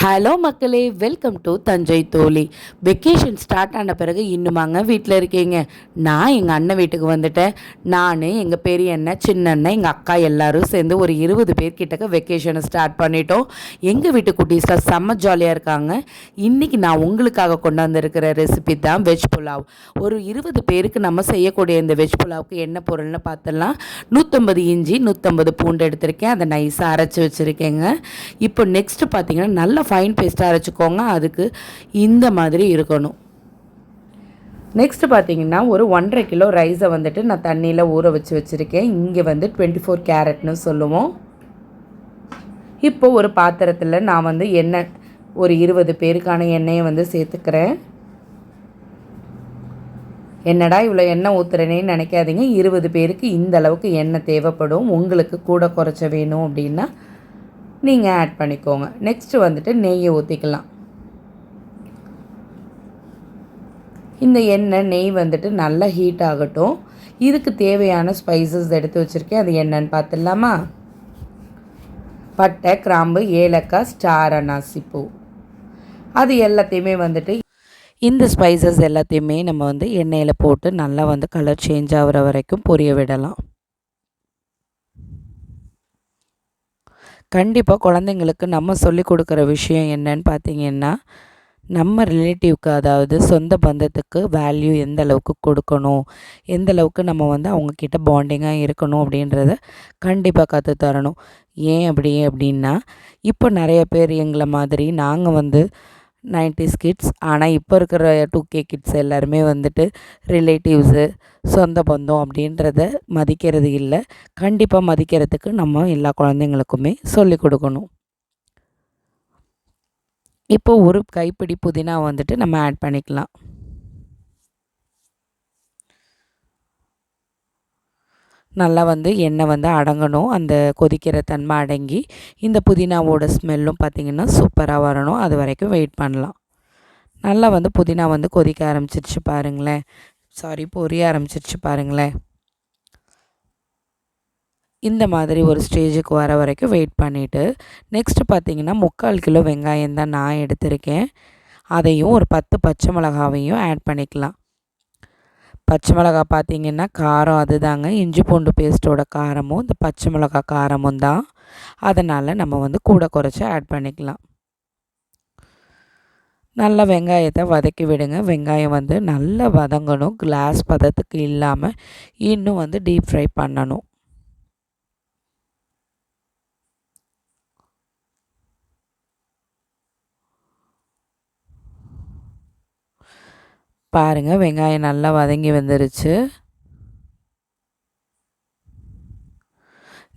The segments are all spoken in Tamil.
ஹலோ மக்களே வெல்கம் டு தஞ்சை தோழி. வெக்கேஷன் ஸ்டார்ட் ஆன பிறகு இன்னுமாங்க வீட்டில் இருக்கீங்க. நான் எங்கள் அண்ணன் வீட்டுக்கு வந்துட்டேன். நான் எங்கள் பெரிய அண்ணன் சின்ன அண்ணன் எங்கள் அக்கா எல்லாரும் சேர்ந்து ஒரு இருபது பேர்கிட்டக்க வெக்கேஷனை ஸ்டார்ட் பண்ணிட்டோம். எங்கள் வீட்டு குட்டீஸில் செம்ம ஜாலியாக இருக்காங்க. இன்றைக்கி நான் உங்களுக்காக கொண்டு வந்திருக்கிற ரெசிபி தான் வெஜ் புலாவ் ஒரு இருபது பேருக்கு நம்ம செய்யக்கூடிய இந்த வெஜ் புலாவுக்கு என்ன பொருள்னு பார்த்துடலாம் நூற்றம்பது இஞ்சி நூற்றம்பது பூண்டு எடுத்திருக்கேன். அதை நைஸாக அரைச்சி வச்சுருக்கேங்க. இப்போ நெக்ஸ்ட்டு பார்த்தீங்கன்னா நல்ல ஃபைன் பேஸ்ட்டாக அரைச்சிக்கோங்க. அதுக்கு இந்த மாதிரி இருக்கணும். நெக்ஸ்ட் பார்த்தீங்கன்னா ஒரு ஒன்றரை கிலோ ரைஸை வந்துட்டு நான் தண்ணியில் ஊற வச்சு வச்சுருக்கேன். இங்கே வந்து டுவெண்ட்டி ஃபோர் கேரட்னு சொல்லுவோம். இப்போ ஒரு பாத்திரத்தில் நான் வந்து எண்ணெய் ஒரு இருபது பேருக்கான எண்ணெயை வந்து சேர்த்துக்கிறேன். என்னடா இவ்வளோ எண்ணெய் ஊற்றுறேனேன்னு நினைக்காதீங்க. இருபது பேருக்கு இந்த அளவுக்கு எண்ணெய் தேவைப்படும். உங்களுக்கு கூட குறைச்ச வேணும் அப்படின்னா நீங்கள் ஆட் பண்ணிக்கோங்க. நெக்ஸ்ட்டு வந்துட்டு நெய்யை ஊற்றிக்கலாம் இந்த எண்ணெய் நெய் வந்துட்டு நல்லா ஹீட் ஆகட்டும். இதுக்கு தேவையான ஸ்பைசஸ் எடுத்து வச்சுருக்கேன். அது என்னன்னு பார்த்துடலாமா? பட்டை கிராம்பு ஏலக்காய் ஸ்டார் அனாசிப்பூ அது எல்லாத்தையுமே வந்துட்டு இந்த ஸ்பைசஸ் எல்லாத்தையுமே நம்ம வந்து எண்ணெயில் போட்டு நல்லா வந்து கலர் சேஞ்ச் ஆகிற வரைக்கும் பொரிய விடலாம். கண்டிப்பாக குழந்தைங்களுக்கு நம்ம சொல்லிக் கொடுக்குற விஷயம் என்னன்னு பார்த்தீங்கன்னா நம்ம ரிலேட்டிவ்க்கு அதாவது சொந்த பந்தத்துக்கு வேல்யூ எந்த அளவுக்கு கொடுக்கணும் எந்த அளவுக்கு நம்ம வந்து அவங்கக்கிட்ட பாண்டிங்காக இருக்கணும் அப்படின்றத கண்டிப்பாக கற்று தரணும். ஏன் அப்படி அப்படின்னா இப்போ நிறைய பேர் எங்களை மாதிரி நாங்கள் வந்து நைன்டிஸ் கிட்ஸ். ஆனால் இப்போ இருக்கிற டூ கே கிட்ஸ் எல்லாருமே வந்துட்டு ரிலேட்டிவ்ஸு சொந்த பந்தம் அப்படின்றத மதிக்கிறது இல்லை. கண்டிப்பாக மதிக்கிறதுக்கு நம்ம எல்லா குழந்தைங்களுக்குமே சொல்லிக் கொடுக்கணும். இப்போ ஒரு கைப்பிடி புதினா வந்துட்டு நம்ம ஆட் பண்ணிக்கலாம். நல்லா வந்து எண்ணெய் வந்து அடங்கணும். அந்த கொதிக்கிற தன்மை அடங்கி இந்த புதினாவோட ஸ்மெல்லும் பார்த்திங்கன்னா சூப்பராக வரணும். அது வரைக்கும் வெயிட் பண்ணலாம். நல்லா வந்து புதினா வந்து கொதிக்க ஆரம்பிச்சிருச்சு பாருங்களேன். சாரி பொரிய ஆரம்பிச்சிருச்சு பாருங்களேன். இந்த மாதிரி ஒரு ஸ்டேஜுக்கு வர வரைக்கும் வெயிட் பண்ணிவிட்டு நெக்ஸ்ட்டு பார்த்திங்கன்னா முக்கால் கிலோ வெங்காயம் தான் நான் எடுத்திருக்கேன். அதையும் ஒரு பத்து பச்சை மிளகாவையும் ஆட் பண்ணிக்கலாம். பச்சை மிளகா பார்த்திங்கன்னா காரம் அதுதாங்க. இஞ்சி பூண்டு பேஸ்ட்டோட காரமும் இந்த பச்சை மிளகா காரமும் தான். அதனால் நம்ம வந்து கூட குறைச்சி ஆட் பண்ணிக்கலாம். நல்லா வெங்காயத்தை வதக்கி விடுங்க. வெங்காயம் வந்து நல்லா வதங்கணும். கிளாஸ் பதத்துக்கு இல்லாமல் இன்னும் வந்து டீப் ஃப்ரை பண்ணணும். பாருங்கள் வெங்காயம் நல்லா வதங்கி வந்துருச்சு.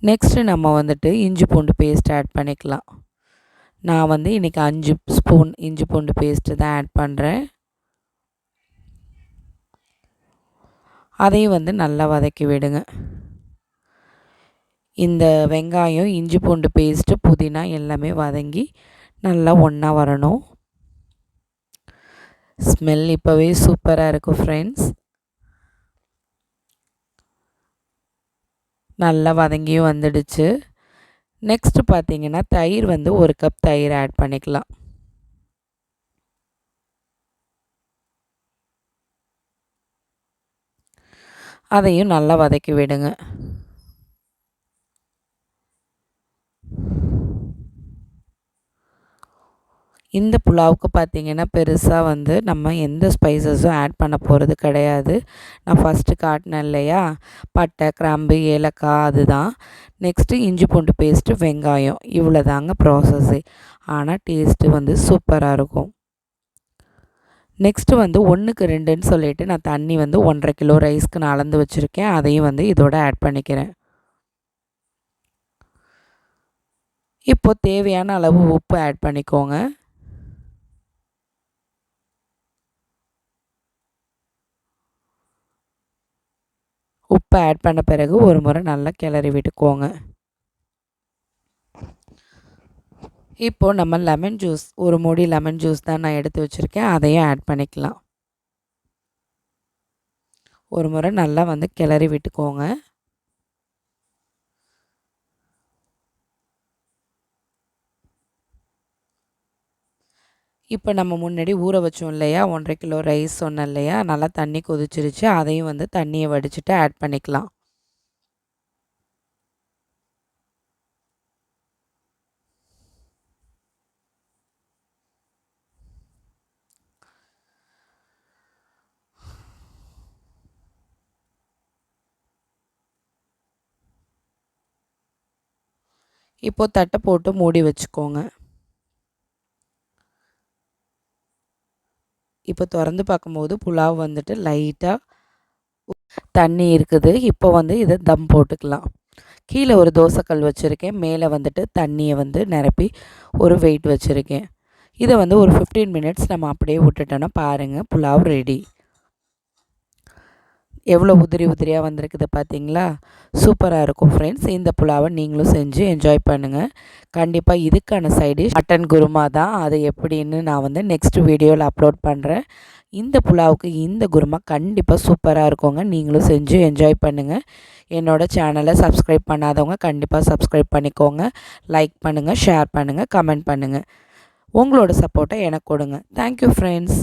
நெக்ஸ்ட்டு நம்ம வந்துட்டு இஞ்சி பூண்டு பேஸ்ட் ஆட் பண்ணிக்கலாம். நான் வந்து இன்றைக்கி அஞ்சு ஸ்பூன் இஞ்சி பூண்டு பேஸ்ட்டு தான் ஆட் பண்ணுறேன் அதையும் வந்து நல்லா வதக்கி விடுங்க. இந்த வெங்காயம் இஞ்சி பூண்டு பேஸ்ட்டு புதினா எல்லாமே வதங்கி நல்லா ஒன்றா வரணும். ஸ்மெல் இப்போவே சூப்பராக இருக்கும் ஃப்ரெண்ட்ஸ் நல்லா வதங்கியும் வந்துடுச்சு. நெக்ஸ்ட்டு பார்த்தீங்கன்னா தயிர் வந்து ஒரு கப் தயிர் ஆட் பண்ணிக்கலாம். அதையும் நல்லா வதக்கி விடுங்க. இந்த புலாவுக்கு பார்த்திங்கன்னா பெருசாக வந்து நம்ம எந்த ஸ்பைசஸும் ஆட் பண்ண போகிறது கிடையாது. நான் ஃபஸ்ட்டு காட்டினேன் இல்லையா? பட்டை கிராம்பு ஏலக்காய் அதுதான். நெக்ஸ்ட்டு இஞ்சி பூண்டு பேஸ்ட்டு வெங்காயம். இவ்வளோ தாங்க ஆனால் டேஸ்ட்டு வந்து சூப்பராக இருக்கும். நெக்ஸ்ட்டு வந்து ஒன்றுக்கு ரெண்டுன்னு சொல்லிவிட்டு நான் தண்ணி வந்து ஒன்றரை கிலோ ரைஸ்க்கு நான் அளந்து வச்சுருக்கேன். அதையும் வந்து இதோட ஆட் பண்ணிக்கிறேன். இப்போது தேவையான அளவு உப்பு ஆட் பண்ணிக்கோங்க. உப்பு ஆட் பண்ண பிறகு ஒரு முறை நல்லா கிளறி விட்டுக்கோங்க. இப்போது நம்ம லெமன் ஜூஸ் ஒரு மூடி லெமன் ஜூஸ் தான் நான் எடுத்து வச்சுருக்கேன். அதையும் ஆட் பண்ணிக்கலாம். ஒரு முறை நல்லா வந்து கிளறி விட்டுக்கோங்க. இப்போ நம்ம முன்னாடி ஊற வச்சோம் இல்லையா? ஒன்றரை கிலோ ரைஸ் சொன்னோம் இல்லையா? நல்லா தண்ணி கொதிச்சிருச்சு. அதையும் வந்து தண்ணியை வடிச்சிட்டு ஆட் பண்ணிக்கலாம். இப்போது தட்டை போட்டு மூடி வச்சுக்கோங்க. இப்போ திறந்து பார்க்கும்போது புலாவ் வந்துட்டு லைட்டாக தண்ணி இருக்குது. இப்போ வந்து இதை தம் போட்டுக்கலாம். கீழே ஒரு தோசைக்கல் வச்சுருக்கேன். மேலே வந்துட்டு தண்ணியை வந்து நிரப்பி ஒரு வெயிட் வச்சுருக்கேன். இதை வந்து ஒரு ஃபிஃப்டீன் மினிட்ஸ் நம்ம அப்படியே விட்டுட்டோன்னா பாருங்கள் புலாவ் ரெடி எவ்வளோ உதிரி உதிரியாக வந்திருக்குது பார்த்தீங்களா? சூப்பராக இருக்கும் ஃப்ரெண்ட்ஸ் இந்த புலாவை நீங்களும் செஞ்சு என்ஜாய் பண்ணுங்கள் கண்டிப்பாக இதுக்கான சைடிஷ் மட்டன் குருமா தான். அது எப்படின்னு நான் வந்து நெக்ஸ்ட் வீடியோவில் அப்லோட் பண்ணுறேன் இந்த புலாவுக்கு இந்த குருமா கண்டிப்பாக சூப்பராக இருக்குங்க. நீங்களும் செஞ்சு என்ஜாய் பண்ணுங்கள் என்னோடய சேனலை சப்ஸ்கிரைப் பண்ணாதவங்க கண்டிப்பாக சப்ஸ்கிரைப் பண்ணிக்கோங்க. லைக் பண்ணுங்கள் ஷேர் பண்ணுங்கள் கமெண்ட் பண்ணுங்கள் உங்களோட சப்போர்ட்டை எனக்கு கொடுங்க. Thank you friends